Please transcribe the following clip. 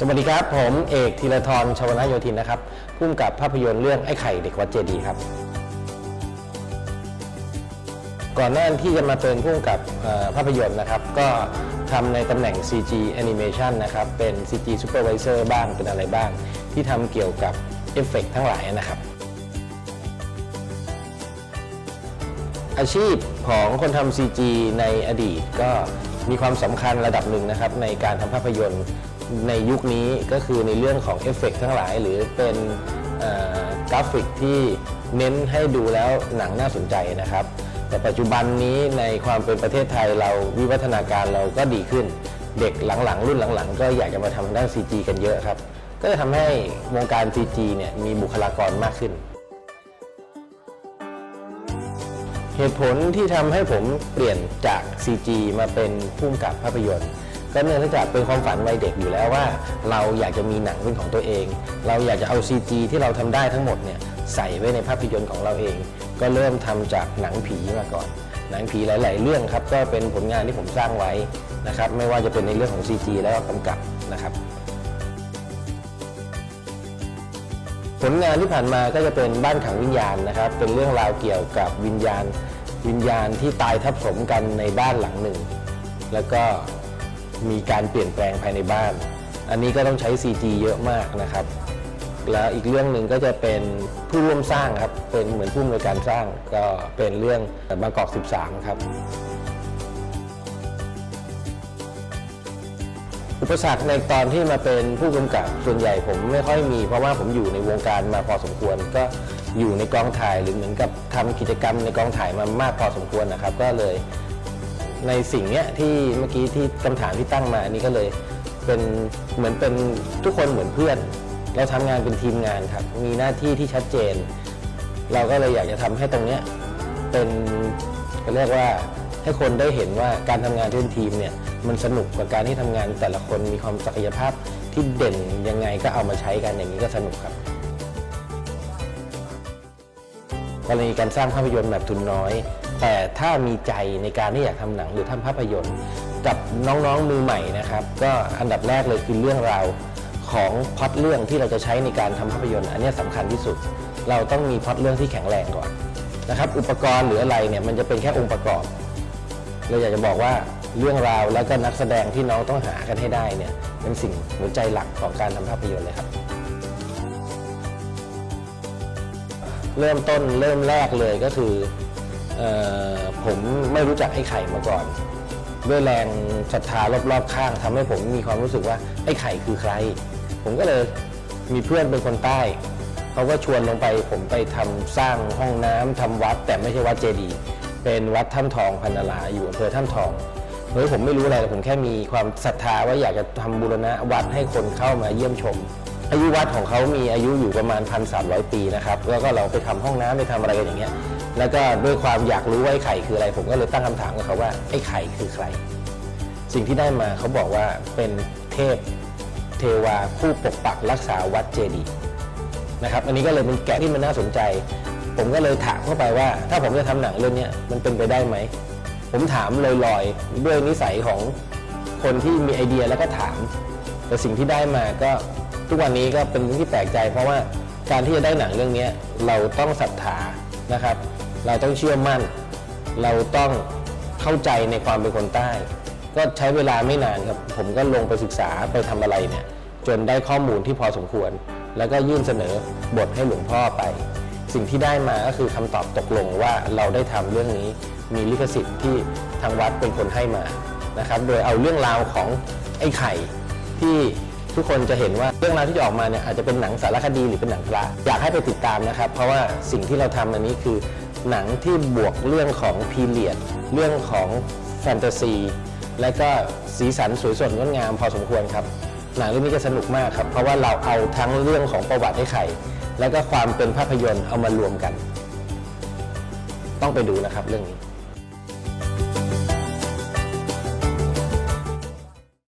สวัสดีครับ ผมเอกธีรทรชวนาโยธินนะครับพุ่มกับภาพยนตร์เรื่องไอ้ไข่เด็กวัดเจดีย์ครับ ก่อนหน้าที่จะมาเป็นพุ่มกับภาพยนตร์นะครับ ก็ทำในตำแหน่ง CG Animation นะครับ เป็น CG Supervisor บ้างเป็นอะไรบ้าง ที่ทำเกี่ยวกับเอฟเฟกต์ทั้งหลายนะครับ อาชีพของคนทำ CG ในอดีตก็มีความสำคัญระดับหนึ่งนะครับในการทำภาพยนตร์ ในยุคนี้ก็คือในเรื่องของเอฟเฟกต์ทั้งหลาย หรือเป็นกราฟิกที่เน้นให้ดูแล้วหนังน่าสนใจนะครับ แต่ปัจจุบันนี้ในความเป็นประเทศไทยเราวิวัฒนาการเราก็ดีขึ้น เด็กหลังๆ รุ่นหลังๆ ก็อยากจะมาทำด้าน CG กันเยอะครับ ก็จะทำให้วงการ CG เนี่ยมีบุคลากรมากขึ้น เหตุผลที่ทำให้ผมเปลี่ยนจาก CG มาเป็นผู้กำกับภาพยนตร์ ก็เนื่องจากเป็นความฝันวัยเด็กอยู่แล้วว่า เราอยากจะมีหนังเป็นของตัวเอง เราอยากจะเอา CG ที่เราทำได้ทั้งหมดเนี่ยใส่ไว้ในภาพยนตร์ของเราเอง ก็เริ่มทำจากหนังผีมาก่อน หนังผีหลาย ๆ เรื่องครับก็เป็นผลงานที่ผมสร้างไว้นะครับไม่ว่าจะเป็นในเรื่องของ CG แล้วก็กำกับนะครับผลงานที่ผ่านมาก็จะเป็นบ้านขังวิญญาณนะครับ เป็นเรื่องราวเกี่ยวกับวิญญาณ วิญญาณที่ตายทับถมกันในบ้านหลังหนึ่ง แล้วก็ มีการเปลี่ยนแปลงภายในบ้าน อันนี้ก็ต้องใช้ CG เยอะมากนะครับ แล้วอีกเรื่องหนึ่งก็จะเป็นผู้ร่วมสร้างครับ เป็นเหมือนผู้อำนวยการสร้างก็เป็นเรื่องบางกอก 13 ครับอุปสรรคในตอนที่มาเป็นผู้กำกับส่วนใหญ่ผมไม่ค่อยมี เพราะว่าผมอยู่ในวงการมาพอสมควร ก็อยู่ในกองถ่ายหรือเหมือนกับทำกิจกรรมในกองถ่ายมามากพอสมควรนะครับ ก็เลย ในสิ่งเนี้ยที่เมื่อกี้ที่คำถามที่ตั้งมาอันนี้ก็เลยเป็นเหมือนเป็นทุกคนเหมือนเพื่อน เราทำงานเป็นทีมงานครับ มีหน้าที่ที่ชัดเจน เราก็เลยอยากจะทำให้ตรงเนี้ยเป็นเรียกว่าให้คนได้เห็นว่าการทำงานเป็นทีมเนี่ยมันสนุกกับการที่ทำงานแต่ละคนมีความศักยภาพที่เด่นยังไงก็เอามาใช้กันอย่างนี้ก็สนุกครับ กรณีการสร้างภาพยนตร์แบบทุนน้อย แต่ถ้ามีใจในการที่อยากทำหนังหรือทำภาพยนตร์ กับน้องๆมือใหม่นะครับ ก็อันดับแรกเลยคือเรื่องราวของพล็อตเรื่องที่เราจะใช้ในการทำภาพยนตร์ อันนี้สำคัญที่สุด เราต้องมีพล็อตเรื่องที่แข็งแรงก่อนนะครับ อุปกรณ์หรืออะไรเนี่ยมันจะเป็นแค่องค์ประกอบ เราอยากจะบอกว่าเรื่องราวแล้วก็นักแสดงที่น้องต้องหากันให้ได้เนี่ยเป็นสิ่งหัวใจหลักของการทำภาพยนตร์เลยครับ เริ่มต้นเริ่มแรกเลยก็คือ ผมไม่รู้จักไอ้ไข่มาก่อน ด้วยแรงศรัทธารอบๆข้างทำให้ผมมีความรู้สึกว่าไอ้ไข่คือใคร ผมก็เลยมีเพื่อนเป็นคนใต้เขาก็ชวนลงไปผมไปทำสร้างห้องน้ำทำวัด แต่ไม่ใช่วัดเจดีย์เป็นวัดถ้ำทองพันนาลาอยู่อำเภอถ้ำทองเฮ้ยผมไม่รู้อะไรผมแค่มีความศรัทธาว่าอยากจะทำบูรณะวัดให้คนเข้ามาเยี่ยมชม อายุวัดของเขามีอายุอยู่ประมาณ 1,300 ปีนะครับแล้วก็เราไปทำห้องน้ำไปทำอะไรกันอย่างเงี้ยแล้วก็ด้วยความอยากรู้ว่าไอ้ไข่คืออะไร ผมก็เลยตั้งคำถามกับเขาว่าไอ้ไข่คือใคร สิ่งที่ได้มาเขาบอกว่าเป็นเทพเทวาผู้ปกปักรักษาวัดเจดีย์นะครับอันนี้ก็เลยเป็นแกะที่มันน่าสนใจ ผมก็เลยถามเข้าไปว่า ถ้าผมจะทำหนังเรื่องนี้มันเป็นไปได้ไหม ผมถามลอยๆด้วยนิสัยของคนที่มีไอเดียแล้วก็ถาม แต่สิ่งที่ได้มาก็ ทุกวันนี้ก็เป็นเรื่องที่แปลกใจ เพราะว่าการที่จะได้หนังเรื่องนี้เราต้องศรัทธานะครับ เราต้องเชื่อมั่น เราต้องเข้าใจในความเป็นคนใต้ ก็ใช้เวลาไม่นานครับผมก็ลงไปศึกษาไปทำอะไรเนี่ยจนได้ข้อมูลที่พอสมควร แล้วก็ยื่นเสนอบทให้หลวงพ่อไป สิ่งที่ได้มาก็คือคำตอบตกลงว่าเราได้ทำเรื่องนี้มีลิขสิทธิ์ที่ทางวัดเป็นคนให้มานะครับ โดยเอาเรื่องราวของไอ้ไข่ที่ ทุกคนจะเห็นว่าเรื่องราวที่จะออกมาเนี่ยอาจจะเป็นหนังสารคดีหรือเป็นหนังพระอยากให้ไปติดตามนะครับ เพราะว่าสิ่งที่เราทำอันนี้คือ หนังที่บวกเรื่องของพีเรียดเรื่องของแฟนตาซี และก็สีสันสวยสดงดงามพอสมควรครับ หนังเรื่องนี้จะสนุกมากครับเพราะว่าเราเอาทั้งเรื่องของประวัติไอ้ไข่และก็ความเป็นภาพยนตร์เอามารวมกัน ต้องไปดูนะครับเรื่องนี้